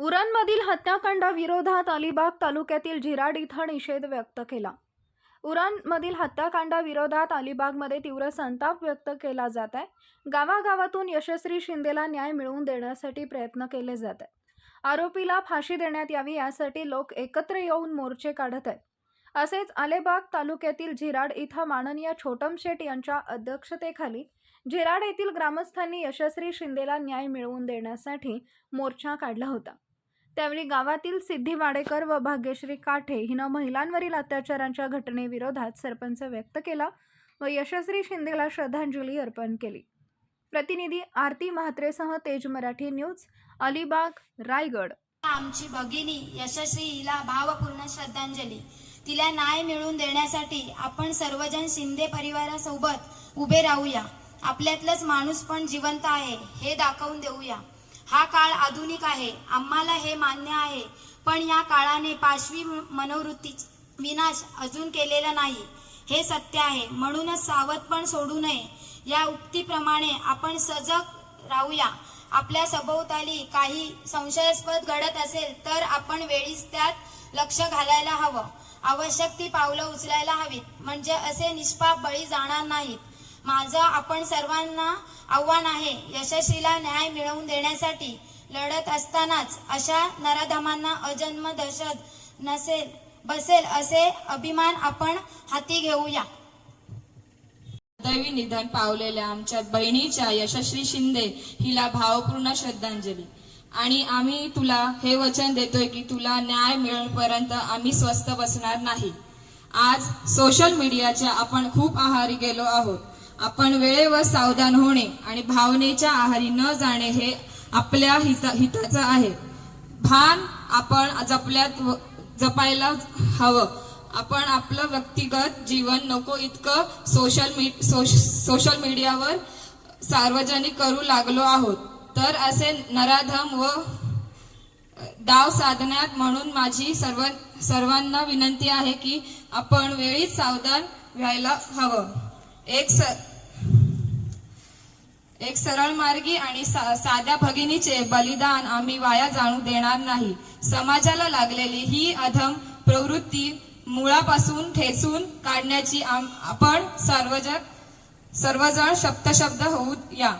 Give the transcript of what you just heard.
उरणमधील हत्याकांडाविरोधात अलिबाग तालुक्यातील झिराड इथं निषेध व्यक्त केला. उरणमधील हत्याकांडाविरोधात अलिबागमध्ये तीव्र संताप व्यक्त केला जात आहे. गावागावातून यशस्वी शिंदेला न्याय मिळवून देण्यासाठी प्रयत्न केले जात आहेत. आरोपीला फाशी देण्यात यावी यासाठी लोक एकत्र येऊन मोर्चे काढत आहेत. असेच अलिबाग तालुक्यातील झिराड इथं माननीय छोटम शेठ यांच्या अध्यक्षतेखाली झिराड येथील ग्रामस्थांनी यशस्वी शिंदेला न्याय मिळवून देण्यासाठी मोर्चा काढला होता. त्यावेळी गावातील सिद्धी वाडेकर व भाग्यश्री काठे हिनं महिलांवरील अत्याचारांच्या घटनेविरोधात सरपंच व्यक्त केला व यशस्वी शिंदेला श्रद्धांजली अर्पण केली. प्रतिनिधी आरती म्हात्रेसह तेज मराठी न्यूज अलिबाग रायगड. आमची भगिनी यशस्वी हिला भावपूर्ण श्रद्धांजली. तिला न्याय मिळवून देण्यासाठी आपण सर्वजण शिंदे परिवारासोबत उभे राहूया. आपल्यातलंच माणूस पण जिवंत आहे हे दाखवून देऊया. हा काळ आधुनिक आहे आम्हाला हे मान्य आहे. पण या काळाने पाशवी मनोवृत्ती विनाश अजून केलेला नाही. हे सत्य आहे. म्हणूनच सावध पण सोडू नये. या उक्तीप्रमाणे आपण सजग राहूया. आपल्या सभोवताली काही संशयास्पद घडत असेल तर आपण वेळीच त्यात लक्ष घालायला हवं. आवश्यक ती पावलं उचलायला हवीत. म्हणजे असे निष्पाप बळी जाणार नाहीत. माझं आपण सर्वांना आव्हान आहे यशस्वीला न्याय मिळवून देण्यासाठी लढत असतानाच अशा नराधमांना अजन्म दहशत नसेल बसेल असे अभिमान आपण हाती घेऊया. दैवी निधन पावलेल्या आमच्या बहिणीच्या यशस्वी शिंदे हिला भावपूर्ण श्रद्धांजली. आणि आम्ही तुला हे वचन देतोय की तुला न्याय मिळेपर्यंत आम्ही स्वस्थ बसणार नाही. आज सोशल मीडियाच्या आपण खूप आहारी गेलो आहोत. आपण वेळेवर सावधान होणे आणि भावनेच्या आहारी न जाणे हे आपल्या हिता हिताचं आहे. भान आपण जपल्यात व- जपायला हवं. आपण आपलं व्यक्तिगत जीवन नको इतकं सोशल मी सोश, सोशल मीडियावर सार्वजनिक करू लागलो आहोत. तर असे नराधम व डाव साधण्यात म्हणून माझी सर्व सर्वांना विनंती आहे की आपण वेळीच सावधान व्हायला हवं. एक स एक सरळ मार्गी आणि सा, साध्या भगिनीचे बलिदान आम्ही वाया जाणू देणार नाही. समाजाला लागलेली ही अधम प्रवृत्ती मुळापासून ठेचून काढण्याची आम- आपण सर्वजण सर्वजण शब्दशब्द होऊ या.